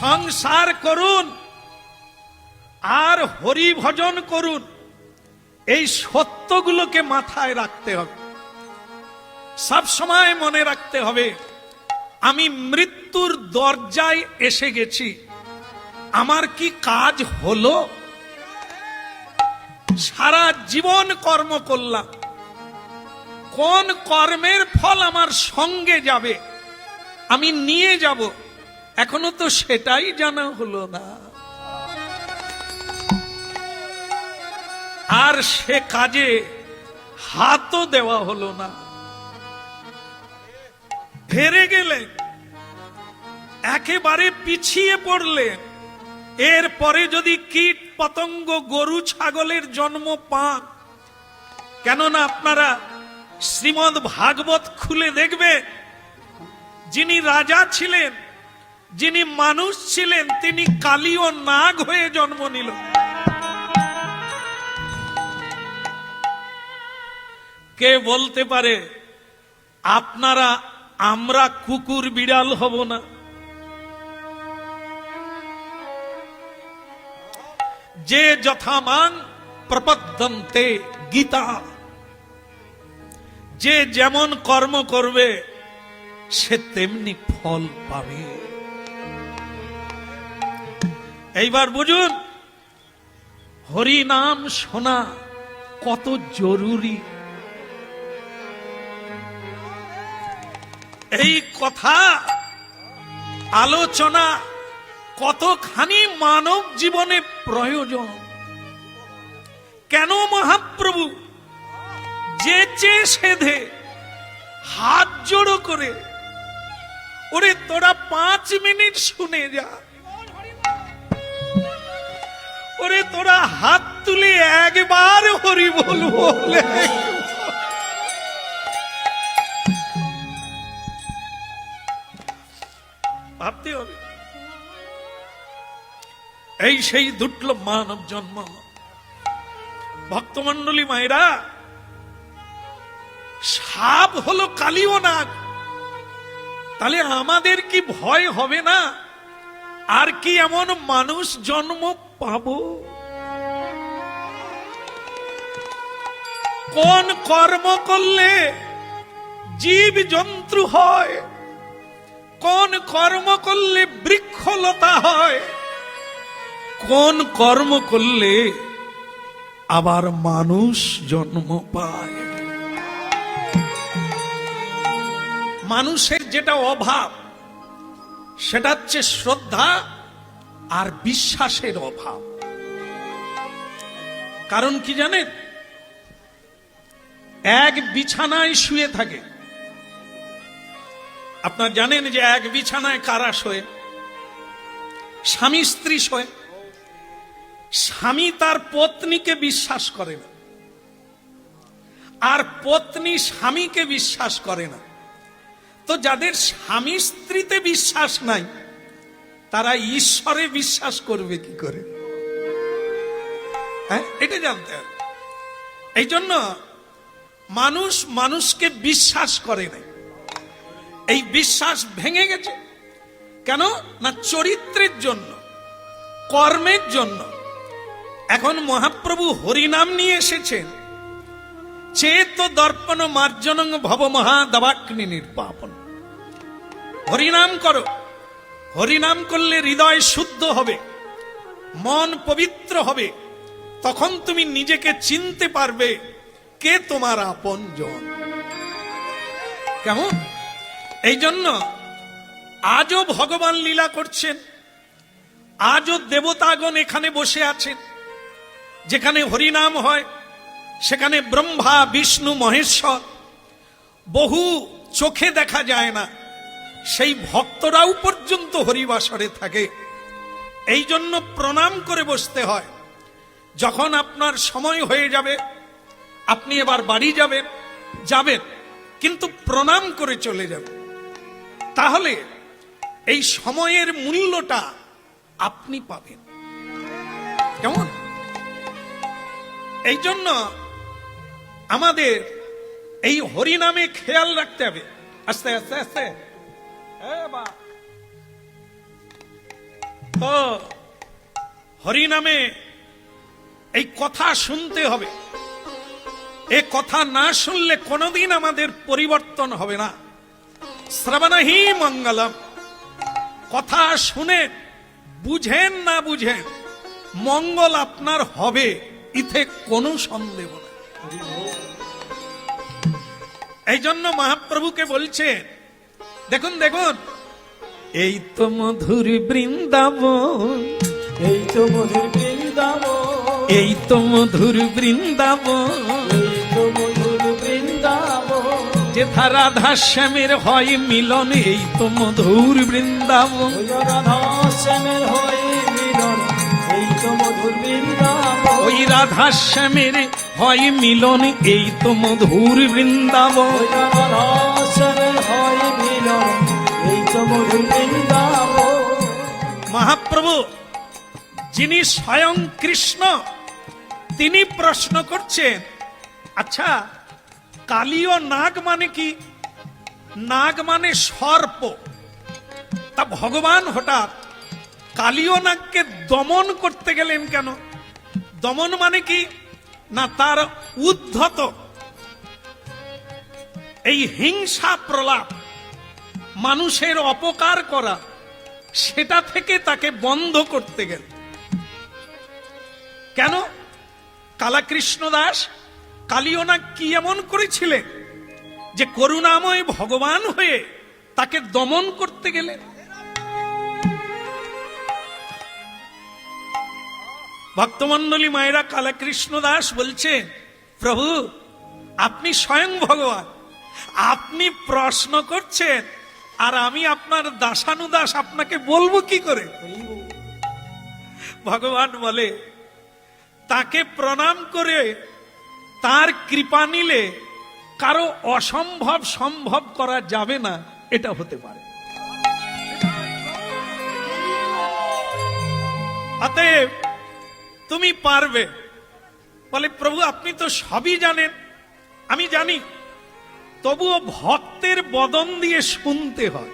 সংসার করুন, আর হরি ভজন করুন। এই সত্যগুলোকে মাথায় রাখতে হবে। সব সময় মনে রাখতে হবে, আমি মৃত্যুর দরজায় এসে গেছি। আমার কি কাজ হলো? সারা জীবন কর্ম করলাম। কোন কর্মের ফল আমার সঙ্গে যাবে? আমি নিয়ে যাব। এখনও তো সেটাই জানা হলো না। আর সে কাজে হাতও দেওয়া হলো না। হেরে গেলেন, একেবারে পিছিয়ে পড়লেন। এরপরে যদি কীট পতঙ্গ, গরু ছাগলের জন্ম পান, কেননা আপনারা শ্রীমদ ভাগবত খুলে দেখবে যিনি রাজা ছিলেন যিনি মানুষ ছিলেন, তিনি কালী ও নাগ হয়ে জন্ম নিল। কে বলতে পারে, আপনারা, আমরা কুকুর বিড়াল হব না। যে যথামান প্রপদ্যন্তে গীতা, যে যেমন কর্ম করবে, সে তেমনি ফল পাবে। এইবার বুঝুন, হরি নাম শোনা কত জরুরি। এই কথা, আলোচনা কতখানি মানব জীবনে প্রয়োজন। কেন মহাপ্রভু যে চেয়ে সেধে হাত জোড়ো করে, ওরে তোরা পাঁচ মিনিট শুনে যা। ওরে তোরা হাত তুলে একবার হরি বল ভাবতে হবে। এই সেই দুর্লভ মানব জন্ম। ভক্তমন্ডলী মায়েরা, সাপ হলো কালীয় নাগ। তাহলে আমাদের কি ভয় হবে না? আর কি এমন মানুষ জন্ম পাবো। কোন কর্ম করলে জীব জন্তু হয়? কোন কর্ম করলে বৃক্ষলতা হয়? কোন কর্ম করলে আবার মানুষ জন্ম পায়? মানুষের যেটা অভাব, সেটা হচ্ছে শ্রদ্ধা আর বিশ্বাসের অভাব। কারণ কি জানেন? এক বিছানায় শুয়ে থাকে। আপনার জানেন যে এক বিছানায় কারা শোয়ে? স্বামী, স্ত্রী শোয়ে। স্বামী তার পত্নীকে বিশ্বাস করে না। আর পত্নী স্বামীকে বিশ্বাস করে না। তো যাদের স্বামী, স্ত্রীতে বিশ্বাস নাই তারা ঈশ্বরে বিশ্বাস করবে কি করে? হ্যাঁ এটা জানতে হবে। এই জন্য মানুষ মানুষকে বিশ্বাস করে না এই বিশ্বাস ভেঙে গেছে। কেন? না, চরিত্রের জন্য, কর্মের জন্য। এখন মহাপ্রভু হরিনাম নিয়ে এসেছেন। চেত দর্পণ মার্জনং ভব মহা দাবাগ্নি নির্বাপন হরিনাম করো। হরিনাম করলে হৃদয় শুদ্ধ হবে, মন পবিত্র হবে, তখন তুমি নিজেকে চিনতে পারবে কে তোমার আপন জন কেমন? এই জন্য আজও ভগবান লীলা করছেন, আজও দেবতাগণ এখানে বসে আছেন, যেখানে হরিনাম হয়, সেখানে ব্রহ্মা, বিষ্ণু, মহেশ্বর, বহু চোখে দেখা যায় না। সেই ভক্তরাও পর্যন্ত হরিবাসরে থাকে। এই জন্য প্রণাম করে বসতে হয়। যখন আপনার সময় হয়ে যাবে, আপনি এবার বাড়ি যাবেন যাবেন, কিন্তু প্রণাম করে চলে যাবেন তাহলে এই সময়ের মূল্যটা আপনি পাবেন। কেমন? এই জন্য আমাদের এই হরিনামে খেয়াল রাখতে হবে। আস্তে আস্তে আস্তে। তো হরিনামে এই কথা শুনতে হবে। এ কথা না শুনলে কোনোদিন আমাদের পরিবর্তন হবে না। শ্রবণহি মঙ্গলম। কথা শুনে বুঝেন না বুঝেন মঙ্গল আপনার হবে ইথে কোনো সন্দেহ নেই। এই জন্য মহাপ্রভুকে বলছে দেখুন দেখুন। এই তো মধুর বৃন্দাবন এই তো মধুর বৃন্দাবন। এই তো মধুর বৃন্দাবন। এই তো মধুর বৃন্দাবন। যে রাধা শ্যামের হয় মিলন এই তো মধুর বৃন্দাবন। ওই রাধা শ্যামের হয়ে মিলন এই তো মধুর বৃন্দাবন। ওই রাধা শ্যামের হয় মিলন এই তো মধুর বৃন্দাবন। রাধা মহাপ্রভু, যিনি স্বয়ং কৃষ্ণ, তিনি প্রশ্ন করছেন আচ্ছা কালীয় নাগ মানে কি? নাগ মানে সর্প। তা ভগবান হঠাৎ কালীয় নাগকে দমন করতে গেলেন কেন? দমন মানে কি? না, তার উদ্ধত। এই হিংসা প্রলাপ মানুষের অপকার করা, সেটা থেকে তাকে বন্ধ করতে গেল। কেন? কালাকৃষ্ণ দাস কালিয়না কি এমন করেছিলেন যে করুণাময় ভগবান হয়ে তাকে দমন করতে গেলেন? ভক্তমন্ডলী মায়েরা কালাকৃষ্ণ দাস বলছে প্রভু, আপনি স্বয়ং ভগবান। আপনি প্রশ্ন করছেন আর আমি আপনার দাসানুদাস আপনাকে বলব কি করে? ভগবান বলে, তাকে প্রণাম করে তার কৃপা নিলে কারও অসম্ভব সম্ভব করা যাবে না, এটা হতে পারে। অতএব তুমি পারবে। বলে, প্রভু, আপনি তো সবই জানেন, আমি জানি। তবুও ভক্তের বদন দিয়ে শুনতে হয়।